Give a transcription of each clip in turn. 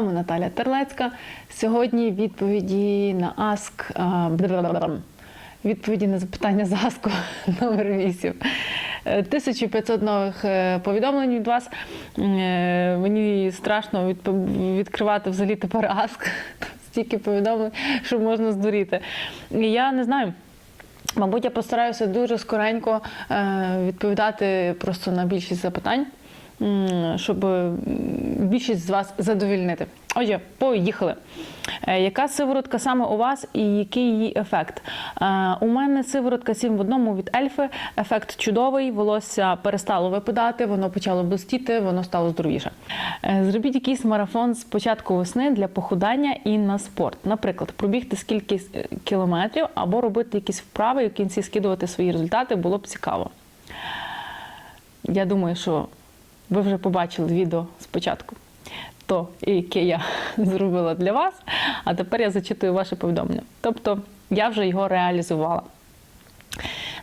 вами Наталя Терлецька. Сьогодні відповіді на Ask, відповіді на запитання з Аску номер 8. 1500 нових е, повідомлень від вас. Е, Мені страшно відкривати взагалі тепер Аск. Стільки повідомлень, що можна здуріти. Я не знаю. Мабуть, я постараюся дуже скоренько е, відповідати просто на більшість запитань, щоб більшість з вас задовільнити. Отже, поїхали. Е, Яка сиворотка саме у вас і який її ефект? Е, У мене сиворотка 7 в одному від ельфи. Ефект чудовий, волосся перестало випадати, воно почало блистіти, воно стало здоровіше. Е, Зробіть якийсь марафон з початку весни для похудання і на спорт. Наприклад, пробігти скільки кілометрів або робити якісь вправи і в кінці скидувати свої результати було б цікаво. Я думаю, що ви вже побачили відео спочатку, то, яке я зробила для вас, а тепер я зачитую ваше повідомлення. Тобто я вже його реалізувала.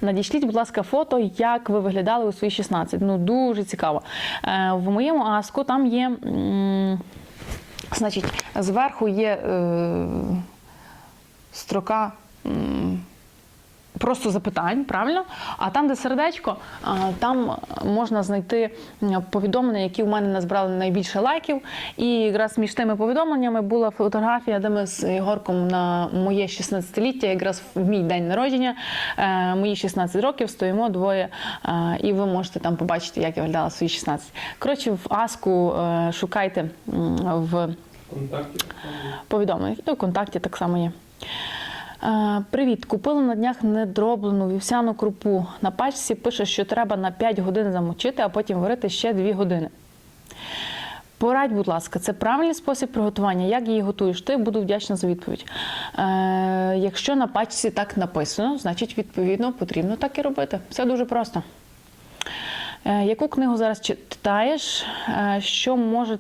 Надішліть, будь ласка, фото, як ви виглядали у свої 16. Ну, дуже цікаво. Е, в моєму аску там є. Значить, зверху є е, строка просто запитань, правильно? А там, де сердечко, там можна знайти повідомлення, які в мене назбирали найбільше лайків. І якраз між тими повідомленнями була фотографія, де ми з Ігорком на моє 16-ліття, якраз в мій день народження, е, мої 16 років, стоїмо двоє, е, і ви можете там побачити, як я виглядала свої 16. Коротше, в Аску е, шукайте в повідомлень. Ну, в контакті так само є. Е, Привіт, купила на днях недроблену вівсяну крупу. На пачці пише, що треба на 5 годин замочити, а потім варити ще 2 години. Порадь, будь ласка, це правильний спосіб приготування. Як її готуєш? Ти буду вдячна за відповідь. Е, якщо на пачці так написано, значить, відповідно, потрібно так і робити. Все дуже просто. Е, Яку книгу зараз читаєш? Е, Що може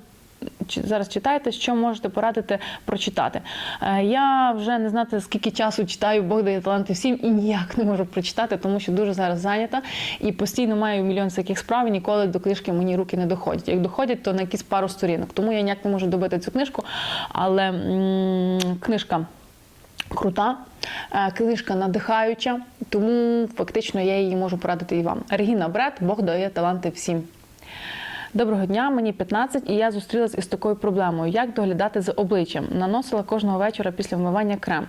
зараз читаєте, що можете порадити прочитати? Е, Я вже не знати скільки часу читаю Бог дає таланти всім і ніяк не можу прочитати, тому що дуже зараз зайнята і постійно маю мільйон всяких справ. І ніколи до книжки мені руки не доходять. Як доходять, то на якісь пару сторінок. Тому я ніяк не можу добити цю книжку. Але м, книжка крута, е, книжка надихаюча, тому фактично я її можу порадити і вам. Регіна Бред, Бог дає таланти всім. Доброго дня, мені 15, і я зустрілась із такою проблемою: як доглядати за обличчям. Наносила кожного вечора після вмивання крем.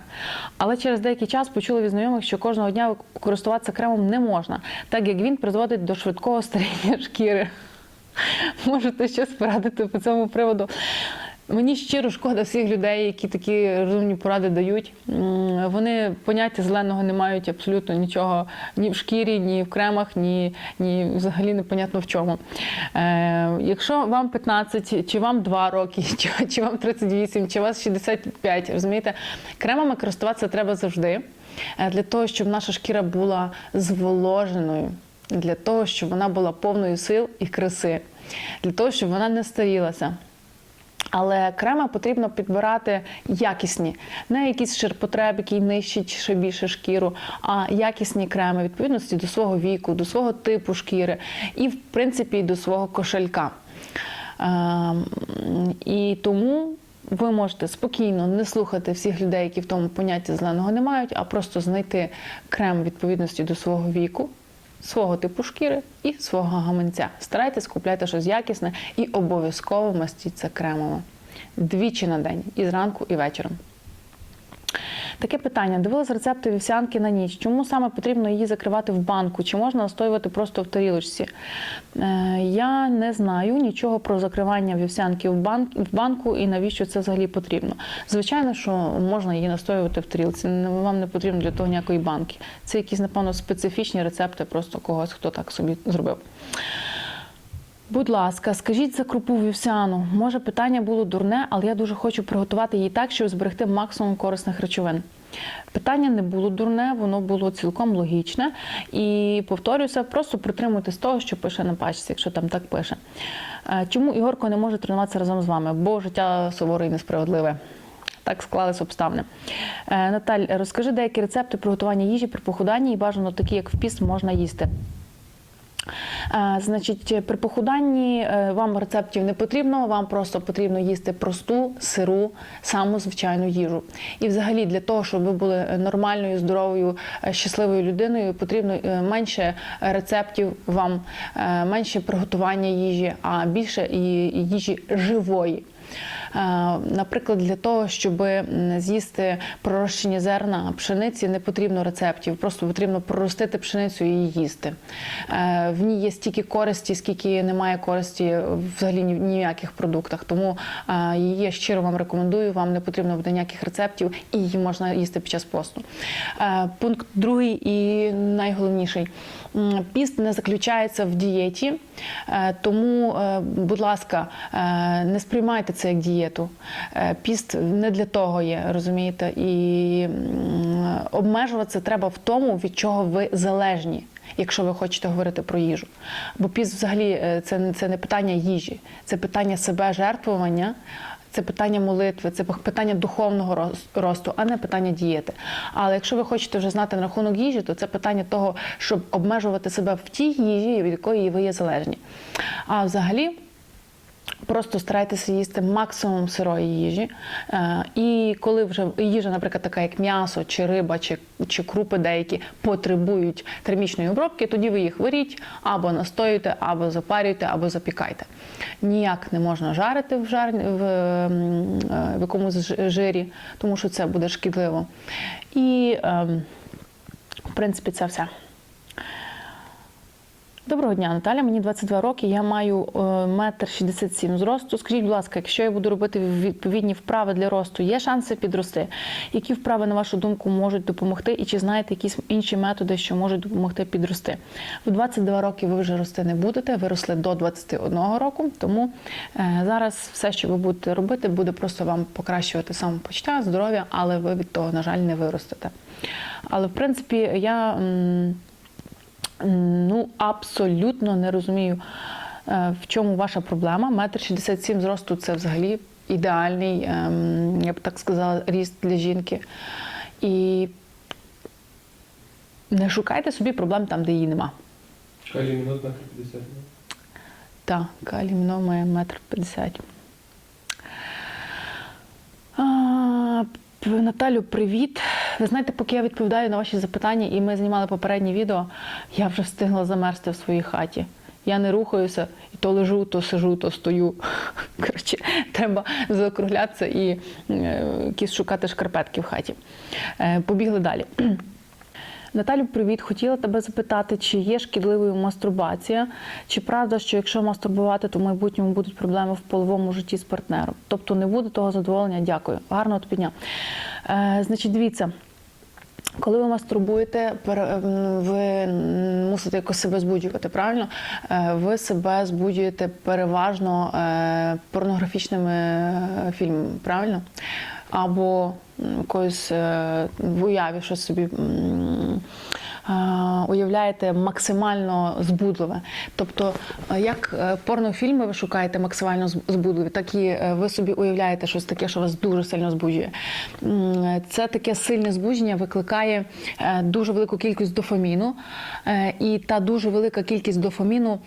Але через деякий час почула від знайомих, що кожного дня користуватися кремом не можна, так як він призводить до швидкого старіння шкіри. Можете щось порадити по цьому приводу. Мені щиро шкода всіх людей, які такі розумні поради дають. Вони поняття зеленого не мають абсолютно нічого ні в шкірі, ні в кремах, ні, ні взагалі непонятно в чому. Е, якщо вам 15, чи вам 2 роки, чи, чи вам 38, чи вас 65, розумієте, кремами користуватися треба завжди. е, Для того, щоб наша шкіра була зволоженою, для того, щоб вона була повною сил і краси, для того, щоб вона не старілася. Але креми потрібно підбирати якісні, не якийсь ширпотреб, який нищить ще більше шкіру, а якісні креми відповідності до свого віку, до свого типу шкіри і, в принципі, до свого кошелька. Ем, І тому ви можете спокійно не слухати всіх людей, які в тому понятті зеленого не мають, а просто знайти крем відповідності до свого віку, свого типу шкіри і свого гаманця. Старайтесь купляти щось якісне і обов'язково мастіться кремами. Двічі на день, і зранку, і вечором. Таке питання: дивилась рецепти вівсянки на ніч. Чому саме потрібно її закривати в банку? Чи можна настоювати просто в тарілочці? Е, я не знаю нічого про закривання вівсянки в, банк, в банку і навіщо це взагалі потрібно. Звичайно, що можна її настоювати в тарілці. Вам не потрібно для того ніякої банки. Це якісь, напевно, специфічні рецепти, просто когось, хто так собі зробив. Будь ласка, скажіть за крупу вівсяну. Може, питання було дурне, але я дуже хочу приготувати її так, щоб зберегти максимум корисних речовин. Питання не було дурне, воно було цілком логічне. І повторюся, просто притримуйтесь того, що пише на пачці, якщо там так пише. Е, Чому Ігорко не може тренуватися разом з вами? Бо життя суворе і несправедливе. Так склались обставини. Е, Наталь, розкажи деякі рецепти приготування їжі при похуданні і бажано такі, як в піст, можна їсти. Е, Значить, при похуданні е, вам рецептів не потрібно, вам просто потрібно їсти просту, сиру, саму звичайну їжу. І взагалі для того, щоб ви були нормальною, здоровою, е, щасливою людиною, потрібно менше рецептів вам, менше приготування їжі, а більше їжі живої. Е, Наприклад, для того, щоб з'їсти пророщені зерна пшениці, не потрібно рецептів, просто потрібно проростити пшеницю і їсти. Е, В ній є стільки користі, скільки немає користі взагалі ні в ніяких продуктах. Тому е, її я щиро вам рекомендую. Вам не потрібно буде ніяких рецептів, і її можна їсти під час посту. Пункт другий і найголовніший. Піст не заключається в дієті, тому, будь ласка, не сприймайте це як дієту. Е, Піст не для того є, розумієте? І обмежуватися треба в тому, від чого ви залежні. Якщо ви хочете говорити про їжу, бо піст взагалі е, це, це не питання їжі, це питання себе жертвування, це питання молитви, це питання духовного рос- росту, а не питання дієти. Але якщо ви хочете вже знати на рахунок їжі, то це питання того, щоб обмежувати себе в тій їжі, від якої ви є залежні. А взагалі. Просто старайтеся їсти максимум сирої їжі. Е, І коли вже їжа, наприклад, така як м'ясо, чи риба, чи, чи крупи деякі потребують термічної обробки, тоді ви їх варіть або настоюєте, або запарюєте, або запікайте. Ніяк не можна жарити в, жар... в, е, в якомусь жирі, тому що це буде шкідливо. І, ем, в принципі, це все. Доброго дня, Наталя. Мені 22 роки. Я маю е, метр 67 зросту. Скажіть, будь ласка, якщо я буду робити відповідні вправи для росту, є шанси підрости? Які вправи, на вашу думку, можуть допомогти? І чи знаєте якісь інші методи, що можуть допомогти підрости? В 22 роки ви вже рости не будете. Ви росли до 21 року. Тому е, зараз все, що ви будете робити, буде просто вам покращувати самопочуття, здоров'я, але ви від того, на жаль, не виростете. Але в принципі, я. Ну, абсолютно не розумію, е, в чому ваша проблема. Метр 67 зросту це взагалі ідеальний, ем, я б так сказала, ріст для жінки. І не шукайте собі проблем там, де її нема. Калій мінут метр 50. Так, каліміно має метр п'ятдесят. Наталю, привіт. Ви знаєте, поки я відповідаю на ваші запитання, і ми знімали попереднє відео, я вже встигла замерзти в своїй хаті. Я не рухаюся, і то лежу, то сижу, то стою. Коротше, треба заокруглятися і е, якісь шукати шкарпетки в хаті. Е, побігли далі. Наталю, привіт. Хотіла тебе запитати, чи є шкідливою мастурбація? Чи правда, що якщо мастурбувати, то в майбутньому будуть проблеми в половому житті з партнером? Тобто не буде того задоволення? Дякую. Гарного тобі дня. Е, значить, дивіться. Коли ви мастурбуєте, ви мусите якось себе збуджувати, правильно? Е, Ви себе збуджуєте переважно е, порнографічними е, фільмами, правильно? Або якоюсь е, в уяві щось собі. Е, Уявляєте максимально збудливе. Тобто, е, як е, порнофільми ви шукаєте максимально зб- збудливі, так і ви собі уявляєте щось таке, що вас дуже сильно збуджує. Це таке сильне збудження викликає дуже велику кількість дофаміну, і та дуже велика кількість дофаміну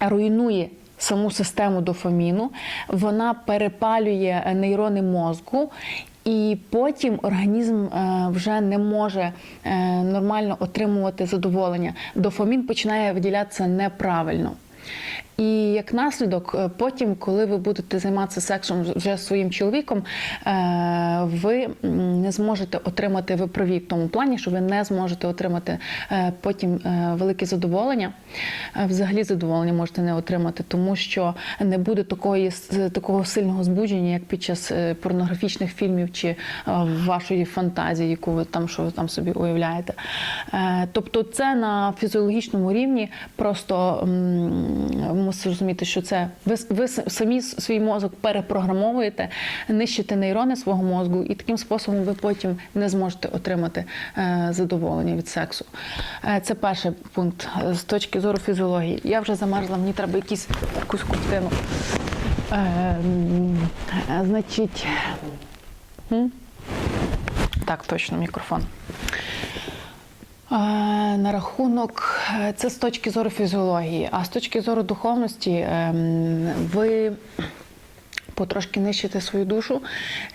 руйнує саму систему дофаміну, вона перепалює нейрони мозку. І потім організм е, вже не може е, нормально отримувати задоволення. Дофамін починає виділятися неправильно. І як наслідок, е, потім, коли ви будете займатися сексом вже зі своїм чоловіком, е, ви не зможете отримати виправі в тому плані, що ви не зможете отримати е, потім велике задоволення. Взагалі задоволення можете не отримати, тому що не буде такої такого сильного збудження, як під час порнографічних фільмів чи вашої фантазії, яку ви там що ви там собі уявляєте. Тобто, це на фізіологічному рівні просто м, мусите розуміти, що це ви, ви самі свій мозок перепрограмовуєте, нищите нейрони свого мозку, і таким способом ви потім не зможете отримати е, задоволення від сексу. Е, Це перший пункт е, з точки зору фізіології. Я вже замерзла, мені треба якісь якусь куртину. Значить. Так, точно, мікрофон. Е, На рахунок е, це з точки зору фізіології, а з точки зору духовності ем, ви потрошки нищите свою душу,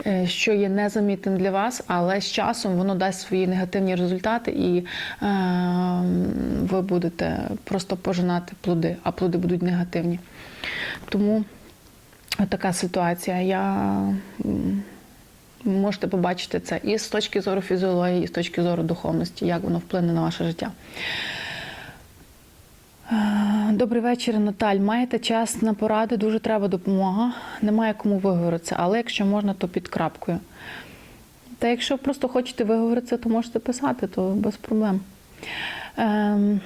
е, що є незамітним для вас, але з часом воно дасть свої негативні результати, і ем, ви будете просто пожинати плоди, а плоди будуть негативні. Тому така ситуація. Я можете побачити це і з точки зору фізіології, і з точки зору духовності, як воно вплине на ваше життя. Е, Добрий вечір, Наталь. Маєте час на поради? Дуже треба допомога. Немає кому виговоритися, але якщо можна, то під крапкою. Та якщо просто хочете виговоритися, то можете писати, то без проблем. Ем,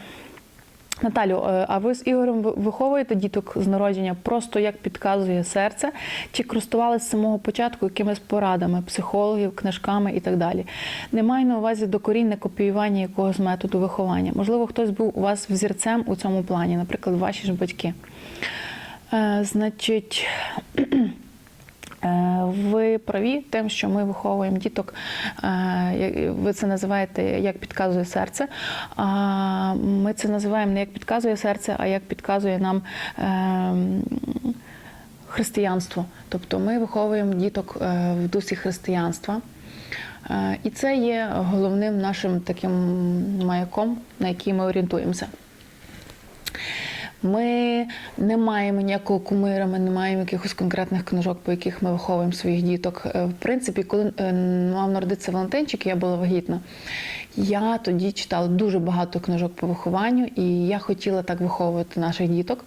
Наталю, е, а ви з Ігорем виховуєте діток з народження просто як підказує серце, чи користувалися з самого початку якимись порадами, психологів, книжками і так далі? Немає на увазі докорінне копіювання якогось методу виховання. Можливо, хтось був у вас взірцем у цьому плані, наприклад, ваші ж батьки. Е, значить. Е, Ви праві тим, що ми виховуємо діток, е, ви це називаєте як підказує серце. Ми це називаємо не як підказує серце, а як підказує нам ем, християнство. Тобто ми виховуємо діток е, в дусі християнства. І це є головним нашим таким маяком, на який ми орієнтуємося. Ми не маємо ніякого кумира, ми не маємо якихось конкретних книжок, по яких ми виховуємо своїх діток. Е, В принципі, коли е, мав народитися Валентинчик, я була вагітна. Я тоді читала дуже багато книжок по вихованню, і я хотіла так виховувати наших діток.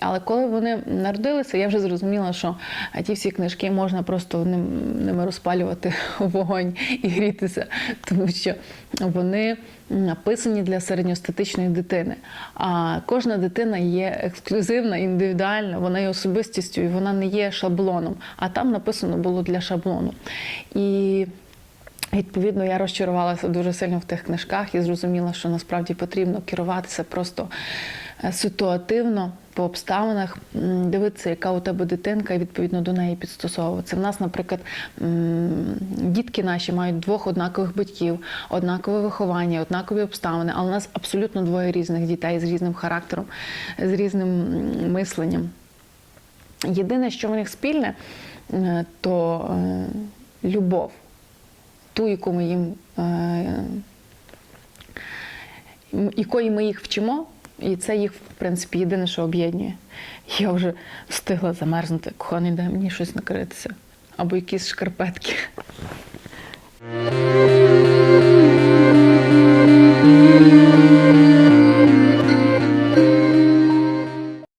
Але коли вони народилися, я вже зрозуміла, що ті всі книжки можна просто ним- ними розпалювати вогонь і грітися, тому що вони написані для середньостатичної дитини. А кожна дитина є ексклюзивна, індивідуальна, вона є особистістю і вона не є шаблоном. А там написано було для шаблону. І Відповідно, я розчарувалася дуже сильно в тих книжках і зрозуміла, що насправді потрібно керуватися просто е, ситуативно по обставинах, дивитися, яка у тебе дитинка, і відповідно до неї підстосовуватися. В нас, наприклад, дітки наші мають двох однакових батьків, однакове виховання, однакові обставини, але у нас абсолютно двоє різних дітей з різним характером, з різним мисленням. Єдине, що в них спільне, е, то е, любов ту, яку ми їм е, якої ми їх вчимо, і це їх, в принципі, єдине, що об'єднує. Я вже встигла замерзнути, коханий, дай мені щось накритися або якісь шкарпетки.